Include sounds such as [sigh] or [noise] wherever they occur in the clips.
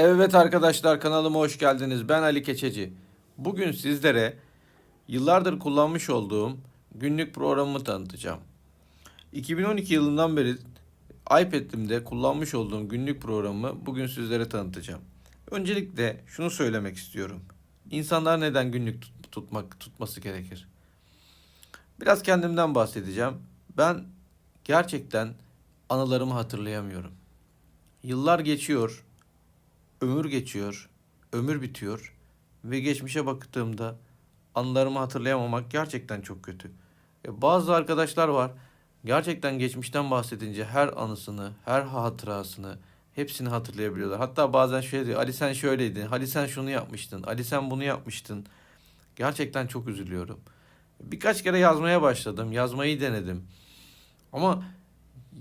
Evet arkadaşlar kanalıma hoş geldiniz. Ben Ali Keçeci. Bugün sizlere yıllardır kullanmış olduğum günlük programımı tanıtacağım. 2012 yılından beri iPad'imde kullanmış olduğum günlük programımı bugün sizlere tanıtacağım. Öncelikle şunu söylemek istiyorum. İnsanlar neden günlük tut- tutmak tutması gerekir? Biraz kendimden bahsedeceğim. Ben gerçekten anılarımı hatırlayamıyorum. Yıllar geçiyor, ömür geçiyor, ömür bitiyor ve geçmişe baktığımda anılarımı hatırlayamamak gerçekten çok kötü. E, bazı arkadaşlar var gerçekten geçmişten bahsedince her anısını, her hatırasını hepsini hatırlayabiliyorlar. Hatta bazen şöyle diyor Ali sen şöyleydin, Ali sen şunu yapmıştın, Ali sen bunu yapmıştın. Gerçekten çok üzülüyorum. Birkaç kere yazmaya başladım, yazmayı denedim. Ama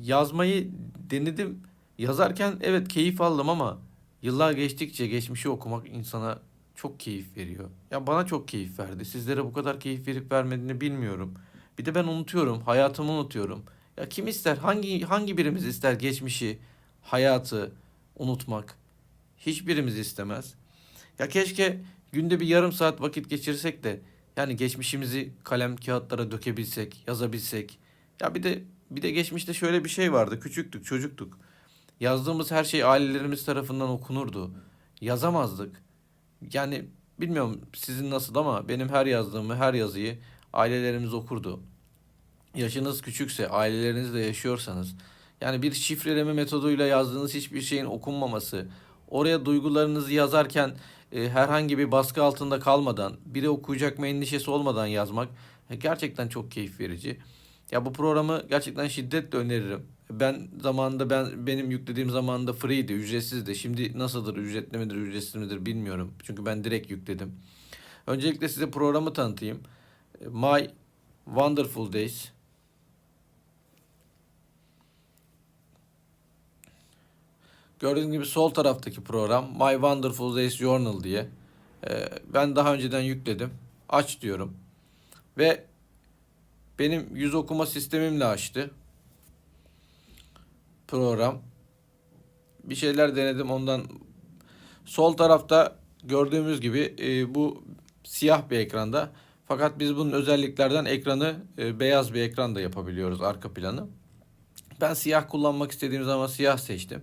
yazmayı denedim. Yazarken evet keyif aldım ama Yıllar geçtikçe geçmişi okumak insana çok keyif veriyor. Ya bana çok keyif verdi. Sizlere bu kadar keyif verip vermediğini bilmiyorum. Bir de ben unutuyorum, hayatımı unutuyorum. Ya kim ister, hangi hangi birimiz ister geçmişi, hayatı unutmak? Hiçbirimiz istemez. Ya keşke günde bir yarım saat vakit geçirsek de yani geçmişimizi kalem kağıtlara dökebilsek, yazabilsek. Ya bir de bir de geçmişte şöyle bir şey vardı. Küçüktük, çocuktuk. Yazdığımız her şey ailelerimiz tarafından okunurdu. Yazamazdık. Yani bilmiyorum sizin nasıl ama benim her yazdığımı, her yazıyı ailelerimiz okurdu. Yaşınız küçükse, ailelerinizle yaşıyorsanız, yani bir şifreleme metoduyla yazdığınız hiçbir şeyin okunmaması, oraya duygularınızı yazarken e, herhangi bir baskı altında kalmadan, biri okuyacak mı endişesi olmadan yazmak e, gerçekten çok keyif verici. Ya bu programı gerçekten şiddetle öneririm. Ben zamanında ben benim yüklediğim zamanında free'di, ücretsizdi. Şimdi nasıldır, ücretli midir, ücretsiz midir bilmiyorum. Çünkü ben direkt yükledim. Öncelikle size programı tanıtayım. My Wonderful Days. Gördüğünüz gibi sol taraftaki program My Wonderful Days Journal diye. Ee, ben daha önceden yükledim. Aç diyorum. Ve benim yüz okuma sistemimle açtı program. Bir şeyler denedim ondan. Sol tarafta gördüğümüz gibi e, bu siyah bir ekranda. Fakat biz bunun özelliklerden ekranı e, beyaz bir ekran da yapabiliyoruz arka planı. Ben siyah kullanmak istediğim zaman siyah seçtim.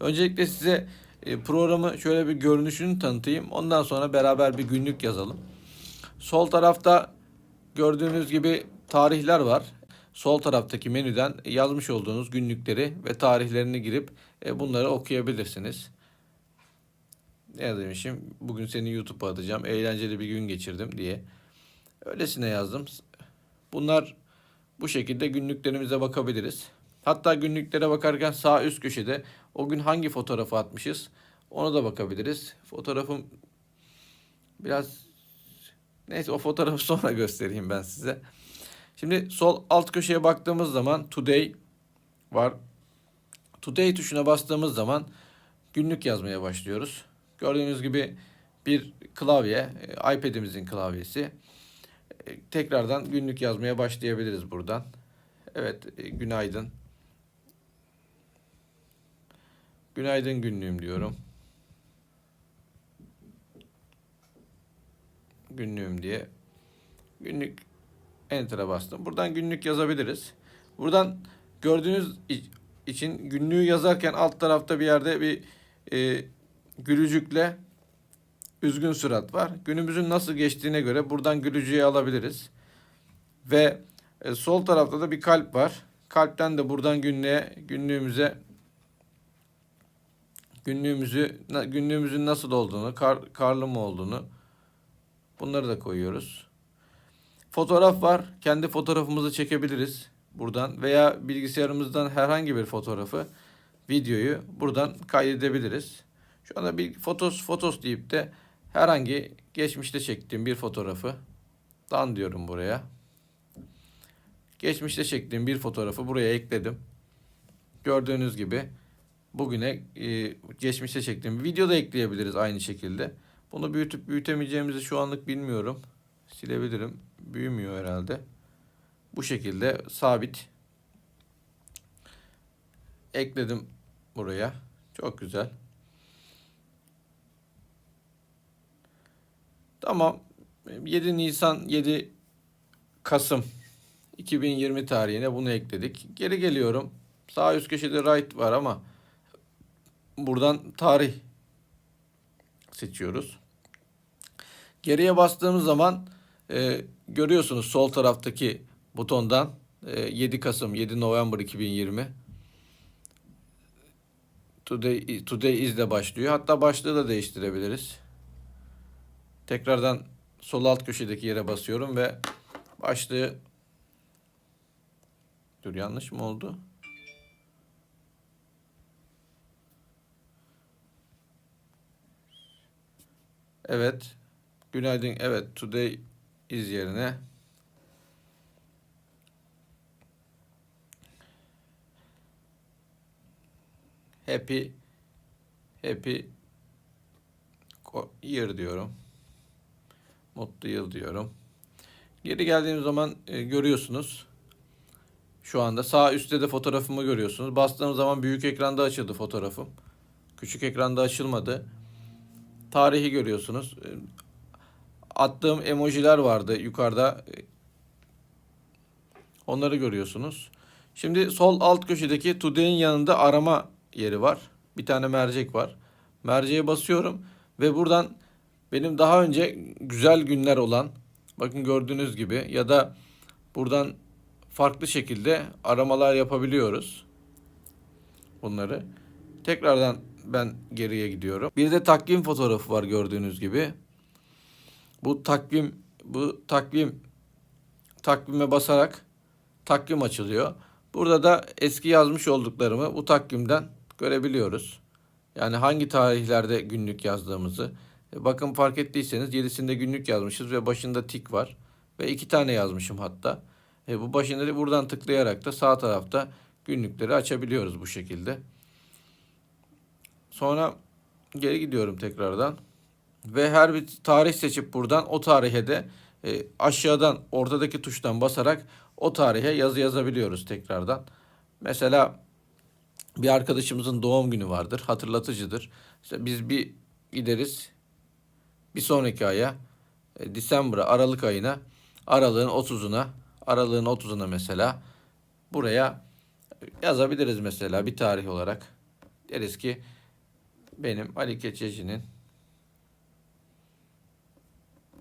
Öncelikle size e, programı şöyle bir görünüşünü tanıtayım. Ondan sonra beraber bir günlük yazalım. Sol tarafta gördüğünüz gibi tarihler var. Sol taraftaki menüden yazmış olduğunuz günlükleri ve tarihlerini girip e, bunları okuyabilirsiniz. Ne demişim? Bugün seni YouTube'a atacağım. Eğlenceli bir gün geçirdim diye. Öylesine yazdım. Bunlar bu şekilde günlüklerimize bakabiliriz. Hatta günlüklere bakarken sağ üst köşede o gün hangi fotoğrafı atmışız ona da bakabiliriz. Fotoğrafım biraz neyse o fotoğrafı [laughs] sonra göstereyim ben size. Şimdi sol alt köşeye baktığımız zaman Today var. Today tuşuna bastığımız zaman günlük yazmaya başlıyoruz. Gördüğünüz gibi bir klavye, e, iPad'imizin klavyesi. E, Tekrardan günlük yazmaya başlayabiliriz buradan. Evet, e, günaydın. Günaydın günlüğüm diyorum. Günlüğüm diye. Günlük Enter'a bastım. Buradan günlük yazabiliriz. Buradan gördüğünüz için günlüğü yazarken alt tarafta bir yerde bir e, gülücükle üzgün surat var. Günümüzün nasıl geçtiğine göre buradan gülücüğü alabiliriz. Ve e, sol tarafta da bir kalp var. Kalpten de buradan günlüğe, günlüğümüze günlüğümüzü günlüğümüzün nasıl olduğunu, kar, karlı mı olduğunu bunları da koyuyoruz. Fotoğraf var. Kendi fotoğrafımızı çekebiliriz buradan veya bilgisayarımızdan herhangi bir fotoğrafı, videoyu buradan kaydedebiliriz. Şu anda bir fotos fotos deyip de herhangi geçmişte çektiğim bir fotoğrafı dan diyorum buraya. Geçmişte çektiğim bir fotoğrafı buraya ekledim. Gördüğünüz gibi bugüne e, geçmişte çektiğim video da ekleyebiliriz aynı şekilde. Bunu büyütüp büyütemeyeceğimizi şu anlık bilmiyorum. Silebilirim büyümüyor herhalde. Bu şekilde sabit ekledim buraya. Çok güzel. Tamam. 7 Nisan 7 Kasım 2020 tarihine bunu ekledik. Geri geliyorum. Sağ üst köşede right var ama buradan tarih seçiyoruz. Geriye bastığımız zaman e, görüyorsunuz sol taraftaki butondan e, 7 Kasım 7 November 2020 Today, Today is de başlıyor. Hatta başlığı da değiştirebiliriz. Tekrardan sol alt köşedeki yere basıyorum ve başlığı Dur yanlış mı oldu? Evet. Günaydın. Evet. Today is yerine Happy Happy Year diyorum. Mutlu yıl diyorum. Geri geldiğim zaman e, görüyorsunuz. Şu anda sağ üstte de fotoğrafımı görüyorsunuz. Bastığım zaman büyük ekranda açıldı fotoğrafım. Küçük ekranda açılmadı. Tarihi görüyorsunuz. Attığım emojiler vardı yukarıda. Onları görüyorsunuz. Şimdi sol alt köşedeki Today'in yanında arama yeri var. Bir tane mercek var. Merceğe basıyorum ve buradan benim daha önce güzel günler olan bakın gördüğünüz gibi ya da buradan farklı şekilde aramalar yapabiliyoruz. Bunları. Tekrardan ben geriye gidiyorum. Bir de takvim fotoğrafı var gördüğünüz gibi. Bu takvim bu takvim takvime basarak takvim açılıyor. Burada da eski yazmış olduklarımı bu takvimden görebiliyoruz. Yani hangi tarihlerde günlük yazdığımızı. E, Bakın fark ettiyseniz 7'sinde günlük yazmışız ve başında tik var. Ve iki tane yazmışım hatta. E, bu başında buradan tıklayarak da sağ tarafta günlükleri açabiliyoruz bu şekilde. Sonra geri gidiyorum tekrardan. Ve her bir tarih seçip buradan o tarihe de e, aşağıdan ortadaki tuştan basarak o tarihe yazı yazabiliyoruz tekrardan. Mesela bir arkadaşımızın doğum günü vardır, hatırlatıcıdır. İşte biz bir gideriz bir sonraki aya, e, December'a, Aralık ayına, Aralığın 30'una, Aralığın 30'una mesela buraya yazabiliriz mesela bir tarih olarak. Deriz ki benim Ali Keçeci'nin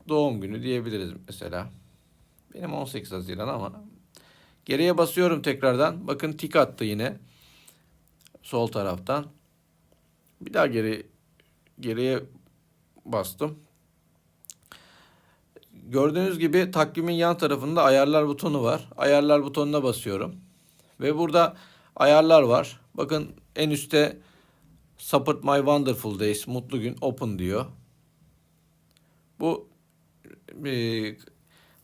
doğum günü diyebiliriz mesela. Benim 18 Haziran ama geriye basıyorum tekrardan. Bakın tik attı yine sol taraftan. Bir daha geri geriye bastım. Gördüğünüz gibi takvimin yan tarafında ayarlar butonu var. Ayarlar butonuna basıyorum. Ve burada ayarlar var. Bakın en üstte Support My Wonderful Days, mutlu gün, open diyor. Bu e,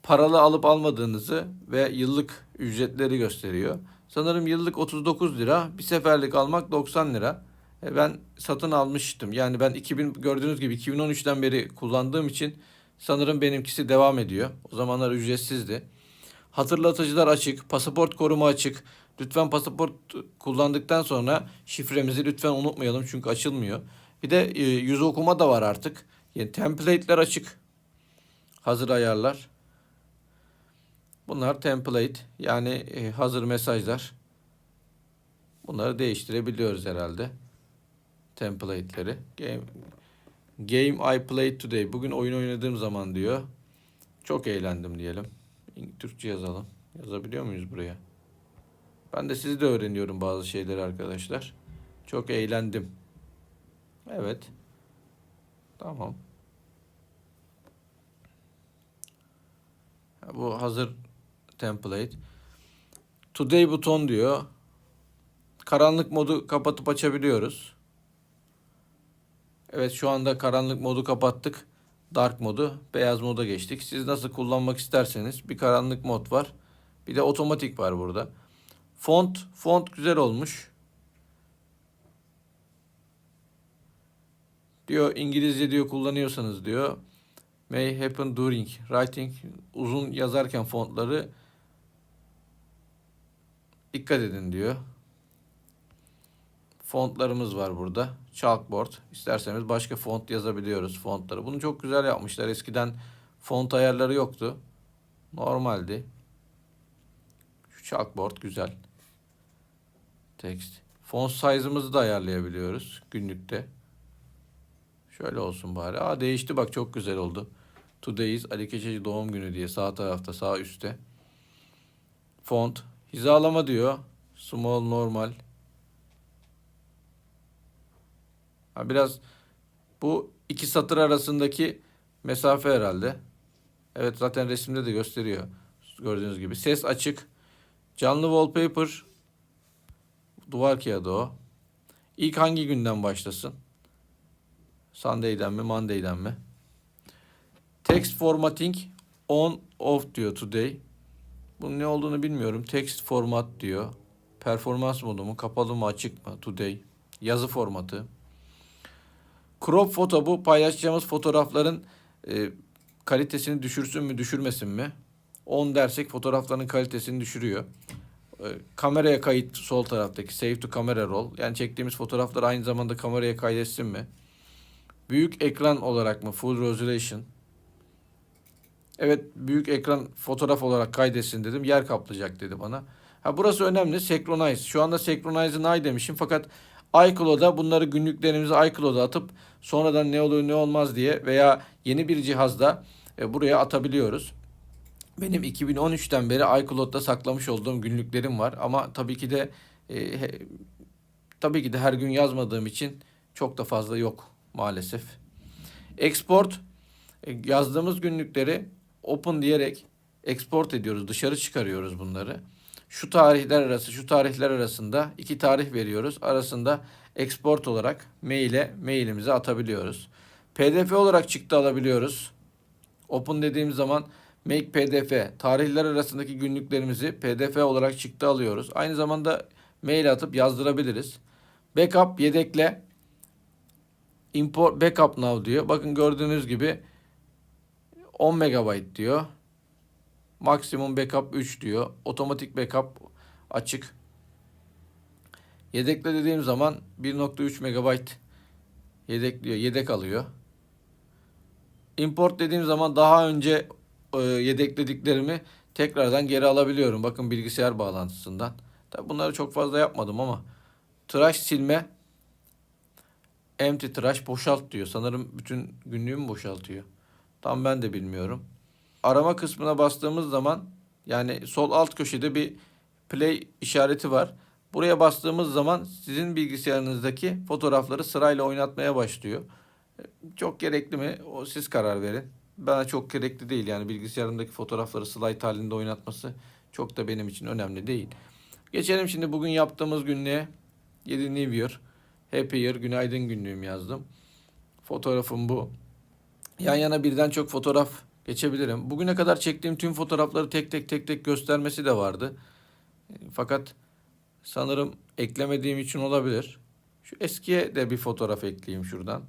paralı alıp almadığınızı ve yıllık ücretleri gösteriyor. Sanırım yıllık 39 lira, bir seferlik almak 90 lira. E, ben satın almıştım. Yani ben 2000 gördüğünüz gibi 2013'ten beri kullandığım için sanırım benimkisi devam ediyor. O zamanlar ücretsizdi. Hatırlatıcılar açık, pasaport koruma açık. Lütfen pasaport kullandıktan sonra şifremizi lütfen unutmayalım çünkü açılmıyor. Bir de e, yüz okuma da var artık. Yani template'ler açık. Hazır ayarlar. Bunlar template yani e, hazır mesajlar. Bunları değiştirebiliyoruz herhalde. Template'leri. Game, game I played today. Bugün oyun oynadığım zaman diyor. Çok eğlendim diyelim. Türkçe yazalım. Yazabiliyor muyuz buraya? Ben de sizi de öğreniyorum bazı şeyleri arkadaşlar. Çok eğlendim. Evet. Tamam. Bu hazır template. Today buton diyor. Karanlık modu kapatıp açabiliyoruz. Evet şu anda karanlık modu kapattık. Dark modu, beyaz moda geçtik. Siz nasıl kullanmak isterseniz bir karanlık mod var. Bir de otomatik var burada. Font, font güzel olmuş. Diyor İngilizce diyor kullanıyorsanız diyor. May happen during writing uzun yazarken fontları dikkat edin diyor. Fontlarımız var burada. Chalkboard. İsterseniz başka font yazabiliyoruz fontları. Bunu çok güzel yapmışlar. Eskiden font ayarları yoktu. Normaldi. Şu chalkboard güzel. Text. Font size'ımızı da ayarlayabiliyoruz günlükte. Şöyle olsun bari. Aa değişti bak çok güzel oldu. Today's Ali Keçeci doğum günü diye sağ tarafta sağ üstte. Font. Hizalama diyor. Small normal. Ha, biraz bu iki satır arasındaki mesafe herhalde. Evet zaten resimde de gösteriyor. Gördüğünüz gibi. Ses açık. Canlı wallpaper. Duvar kağıdı o. İlk hangi günden başlasın? Sunday'den mi, Monday'den mi? Text formatting on off diyor today. Bunun ne olduğunu bilmiyorum. Text format diyor. Performans modu mu, kapalı mı, açık mı? Today. Yazı formatı. Crop foto bu paylaşacağımız fotoğrafların e, kalitesini düşürsün mü, düşürmesin mi? 10 dersek fotoğrafların kalitesini düşürüyor. E, kameraya kayıt sol taraftaki save to camera roll. Yani çektiğimiz fotoğraflar aynı zamanda kameraya kaydetsin mi? Büyük ekran olarak mı? Full resolution. Evet büyük ekran fotoğraf olarak kaydetsin dedim. Yer kaplayacak dedi bana. Ha burası önemli. Synchronize. Şu anda Synchronize'ın ay demişim fakat iCloud'a bunları günlüklerimizi iCloud'a atıp sonradan ne olur ne olmaz diye veya yeni bir cihazda e, buraya atabiliyoruz. Benim 2013'ten beri iCloud'da saklamış olduğum günlüklerim var ama tabii ki de e, he- tabii ki de her gün yazmadığım için çok da fazla yok maalesef. Export e, yazdığımız günlükleri open diyerek export ediyoruz, dışarı çıkarıyoruz bunları. Şu tarihler arası, şu tarihler arasında iki tarih veriyoruz. Arasında export olarak maile mailimize atabiliyoruz. PDF olarak çıktı alabiliyoruz. Open dediğimiz zaman make pdf tarihler arasındaki günlüklerimizi pdf olarak çıktı alıyoruz. Aynı zamanda mail atıp yazdırabiliriz. Backup yedekle import backup now diyor. Bakın gördüğünüz gibi 10 MB diyor. Maksimum backup 3 diyor. Otomatik backup açık. Yedekle dediğim zaman 1.3 MB yedekliyor, yedek alıyor. Import dediğim zaman daha önce e, yedeklediklerimi tekrardan geri alabiliyorum. Bakın bilgisayar bağlantısından. Tabi bunları çok fazla yapmadım ama tıraş silme empty tıraş boşalt diyor. Sanırım bütün günlüğümü boşaltıyor. Tam ben de bilmiyorum. Arama kısmına bastığımız zaman yani sol alt köşede bir play işareti var. Buraya bastığımız zaman sizin bilgisayarınızdaki fotoğrafları sırayla oynatmaya başlıyor. Çok gerekli mi? O siz karar verin. Bana çok gerekli değil. Yani bilgisayarımdaki fotoğrafları slide halinde oynatması çok da benim için önemli değil. Geçelim şimdi bugün yaptığımız günlüğe. 7 New Year. Happy Year. Günaydın günlüğüm yazdım. Fotoğrafım bu. Yan yana birden çok fotoğraf geçebilirim. Bugüne kadar çektiğim tüm fotoğrafları tek tek tek tek göstermesi de vardı. Fakat sanırım eklemediğim için olabilir. Şu eskiye de bir fotoğraf ekleyeyim şuradan.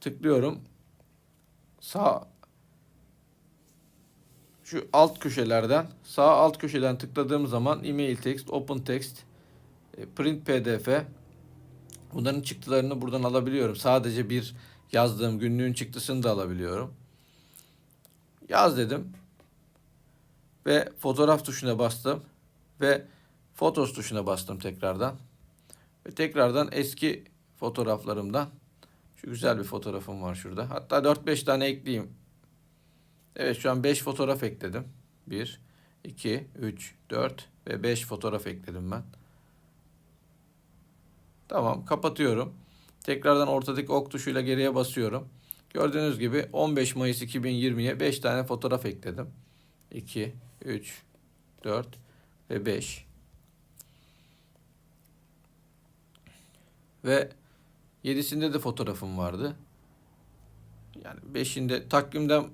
Tıklıyorum. Sağ şu alt köşelerden sağ alt köşeden tıkladığım zaman email text, open text, e, print pdf bunların çıktılarını buradan alabiliyorum. Sadece bir yazdığım günlüğün çıktısını da alabiliyorum. Yaz dedim. Ve fotoğraf tuşuna bastım. Ve fotos tuşuna bastım tekrardan. Ve tekrardan eski fotoğraflarımdan şu güzel bir fotoğrafım var şurada. Hatta 4-5 tane ekleyeyim. Evet şu an 5 fotoğraf ekledim. 1, 2, 3, 4 ve 5 fotoğraf ekledim ben. Tamam kapatıyorum. Tekrardan ortadaki ok tuşuyla geriye basıyorum. Gördüğünüz gibi 15 Mayıs 2020'ye 5 tane fotoğraf ekledim. 2, 3, 4 ve 5. Ve 7'sinde de fotoğrafım vardı. Yani 5'inde takvimden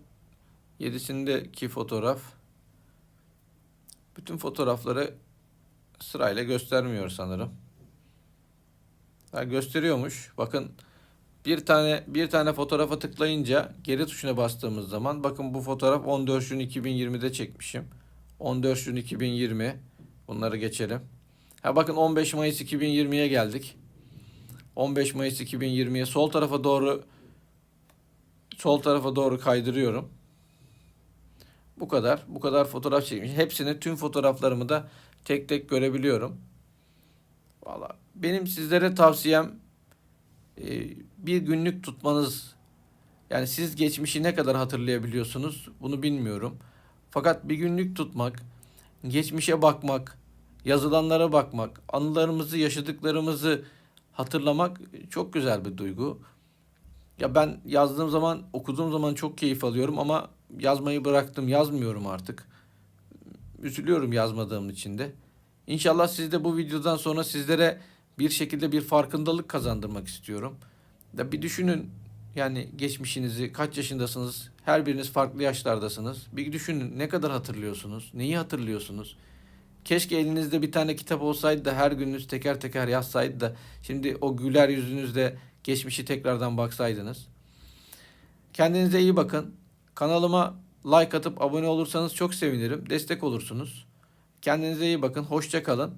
7'sindeki fotoğraf bütün fotoğrafları sırayla göstermiyor sanırım. Ha, gösteriyormuş. Bakın bir tane bir tane fotoğrafa tıklayınca geri tuşuna bastığımız zaman bakın bu fotoğraf 14 Jun 2020'de çekmişim. 14 Jun 2020. Bunları geçelim. Ha bakın 15 Mayıs 2020'ye geldik. 15 Mayıs 2020'ye sol tarafa doğru sol tarafa doğru kaydırıyorum. Bu kadar. Bu kadar fotoğraf çekmiş. Hepsini tüm fotoğraflarımı da tek tek görebiliyorum. Valla benim sizlere tavsiyem e, bir günlük tutmanız. Yani siz geçmişi ne kadar hatırlayabiliyorsunuz bunu bilmiyorum. Fakat bir günlük tutmak, geçmişe bakmak, yazılanlara bakmak, anılarımızı, yaşadıklarımızı hatırlamak çok güzel bir duygu. Ya ben yazdığım zaman, okuduğum zaman çok keyif alıyorum ama yazmayı bıraktım, yazmıyorum artık. Üzülüyorum yazmadığım için de. İnşallah siz de bu videodan sonra sizlere bir şekilde bir farkındalık kazandırmak istiyorum. Da bir düşünün yani geçmişinizi, kaç yaşındasınız? Her biriniz farklı yaşlardasınız. Bir düşünün ne kadar hatırlıyorsunuz? Neyi hatırlıyorsunuz? Keşke elinizde bir tane kitap olsaydı da her gününüz teker teker yazsaydı da şimdi o güler yüzünüzle geçmişi tekrardan baksaydınız. Kendinize iyi bakın. Kanalıma like atıp abone olursanız çok sevinirim. Destek olursunuz. Kendinize iyi bakın. Hoşça kalın.